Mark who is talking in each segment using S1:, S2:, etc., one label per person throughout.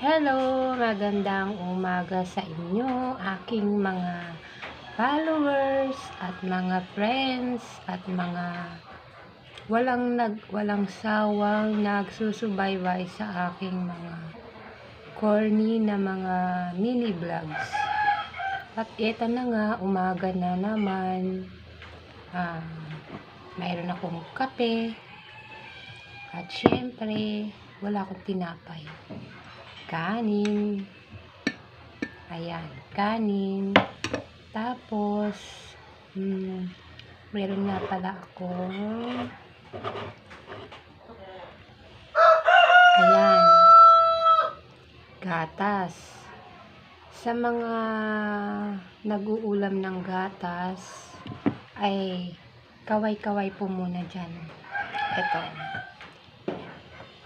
S1: Hello, magandang umaga sa inyo, aking mga followers at mga friends at mga walang nag walang sawang nagsusubaybay sa aking mga corny na mga mini vlogs. At ito na nga, umaga na naman. Ah, mayroon akong kape. At syempre, wala akong tinapay kanin. Ayan, kanin. Tapos, hmm, meron nga pala akong ayan, gatas. Sa mga nag-uulam ng gatas, ay kaway-kaway po muna dyan. Ito.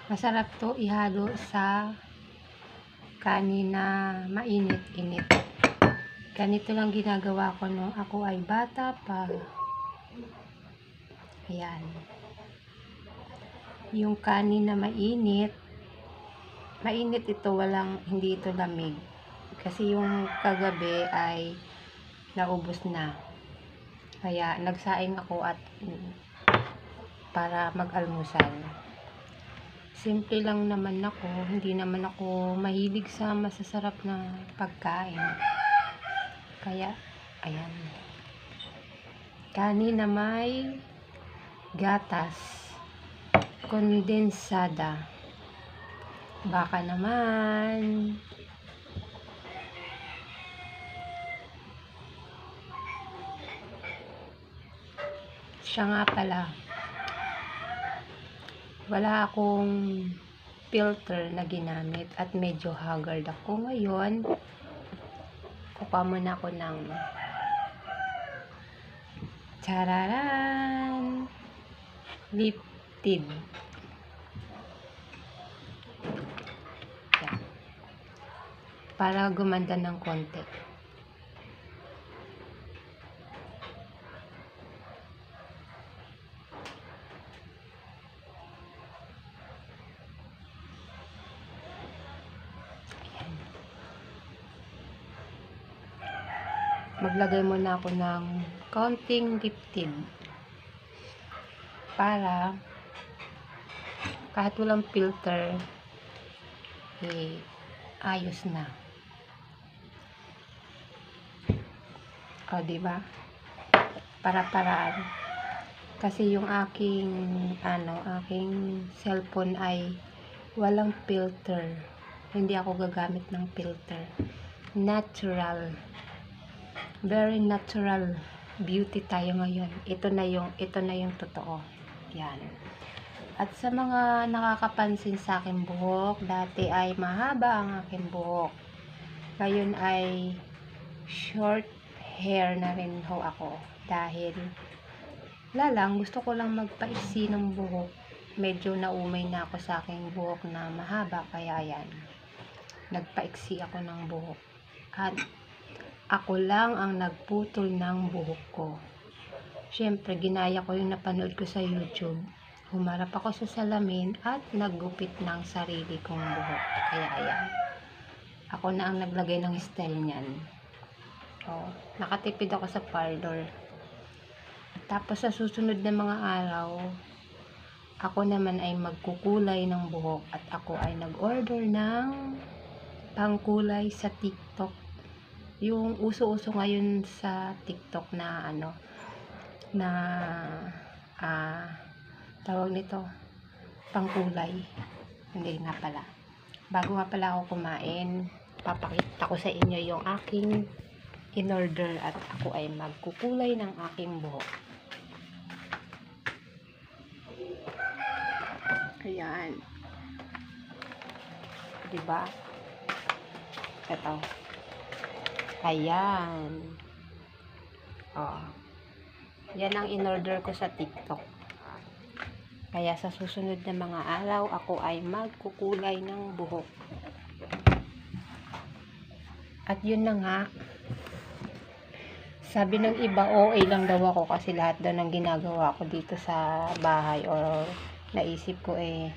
S1: Masarap to ihalo sa kanin na mainit-init. Ganito lang ginagawa ko nung ako ay bata pa. Ayan. Yung kanin na mainit, mainit ito, walang, hindi ito lamig. Kasi yung kagabi ay naubos na. Kaya nagsaing ako at para mag-almusal simple lang naman ako. Hindi naman ako mahilig sa masasarap na pagkain. Kaya, ayan. Kanin na may gatas. Kondensada. Baka naman. Siya nga pala wala akong filter na ginamit at medyo haggard ako ngayon. Kukuha muna ako ng chararan Yan. para gumanda ng konti maglagay muna ako ng counting lip tint para kahit walang filter eh ayos na. O diba? Para paraan kasi yung aking ano aking cellphone ay walang filter. Hindi ako gagamit ng filter. Natural very natural beauty tayo ngayon. Ito na yung ito na yung totoo. Yan. At sa mga nakakapansin sa aking buhok, dati ay mahaba ang aking buhok. Ngayon ay short hair na rin ho ako dahil wala lang, gusto ko lang magpaiksi ng buhok. Medyo naumay na ako sa aking buhok na mahaba kaya yan. Nagpaiksi ako ng buhok. At ako lang ang nagputol ng buhok ko. Siyempre, ginaya ko yung napanood ko sa YouTube. Humarap ako sa salamin at naggupit ng sarili kong buhok. Kaya ayan. Ako na ang naglagay ng style niyan. Oh, nakatipid ako sa parlor. Tapos sa susunod na mga araw, ako naman ay magkukulay ng buhok at ako ay nag-order ng pangkulay sa TikTok yung uso-uso ngayon sa TikTok na ano na ah tawag nito pangkulay. Hindi nga pala. Bago nga pala ako kumain papakita ko sa inyo yung aking in order at ako ay magkukulay ng aking buhok. Ayan. Diba? Ito Ayan. Oh. Yan ang in-order ko sa TikTok. Kaya sa susunod na mga araw, ako ay magkukulay ng buhok. At yun na nga. Sabi ng iba, OA lang daw ako kasi lahat daw ng ginagawa ko dito sa bahay or naisip ko eh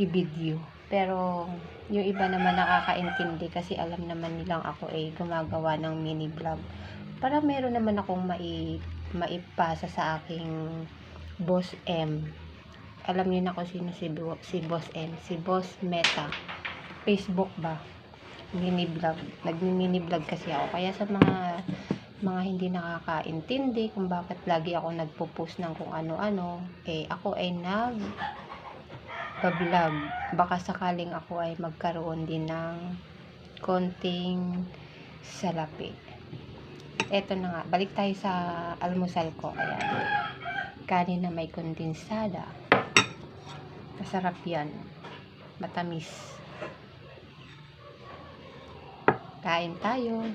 S1: i-video. Pero, yung iba naman nakakaintindi kasi alam naman nilang ako ay gumagawa ng mini vlog. Para meron naman akong mai, maipasa sa aking Boss M. Alam niyo na kung sino si, si Boss M. Si Boss Meta. Facebook ba? Mini vlog. Nagmi-mini vlog kasi ako. Kaya sa mga mga hindi nakakaintindi kung bakit lagi ako nagpo-post ng kung ano-ano, eh ako ay nag vlog baka sakaling ako ay magkaroon din ng konting salapi. Eto na nga, balik tayo sa almusal ko. Ayan. Kanin na may kondensada. Masarap yan. Matamis. Kain tayo.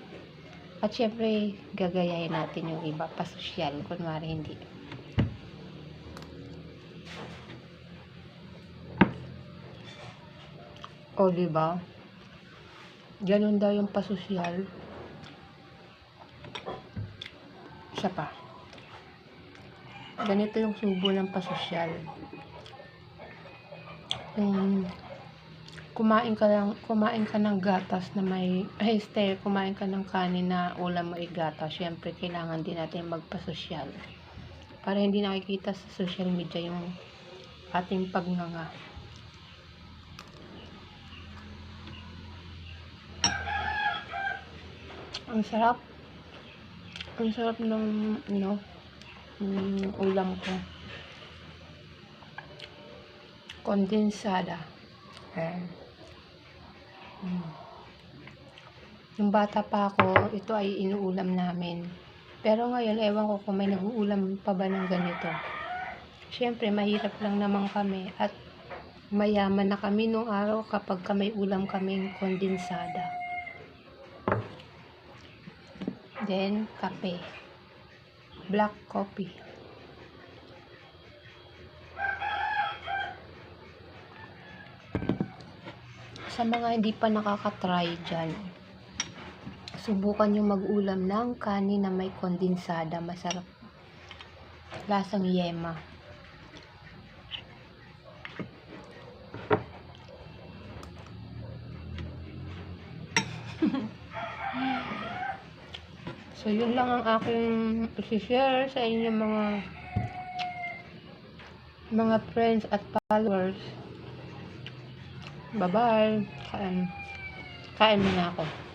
S1: At syempre, gagayahin natin yung iba pa sosyal. Kunwari hindi. O, di ba? Ganun daw yung pasosyal. Isa pa. Ganito yung subo ng pasosyal. Yung kumain ka lang, kumain ka ng gatas na may, ay, este, kumain ka ng kanin na ulam mo ay gatas. Syempre, kailangan din natin magpasosyal. Para hindi nakikita sa social media yung ating pagnganga. Ang sarap. Ang sarap ng, ano, ng ulam ko. Kondensada. Ayan. Mm. Yung bata pa ako, ito ay inuulam namin. Pero ngayon, ewan ko kung may nag-uulam pa ba ng ganito. Siyempre, mahirap lang naman kami at mayaman na kami nung araw kapag ka may ulam kaming kondensada. Then, kape. Black coffee. Sa mga hindi pa nakaka-try dyan, subukan nyo mag-ulam ng kanin na may kondensada. Masarap. Lasang yema. So, yun lang ang aking isi-share sa inyo mga mga friends at followers. Bye-bye. Kain. Kain muna ako.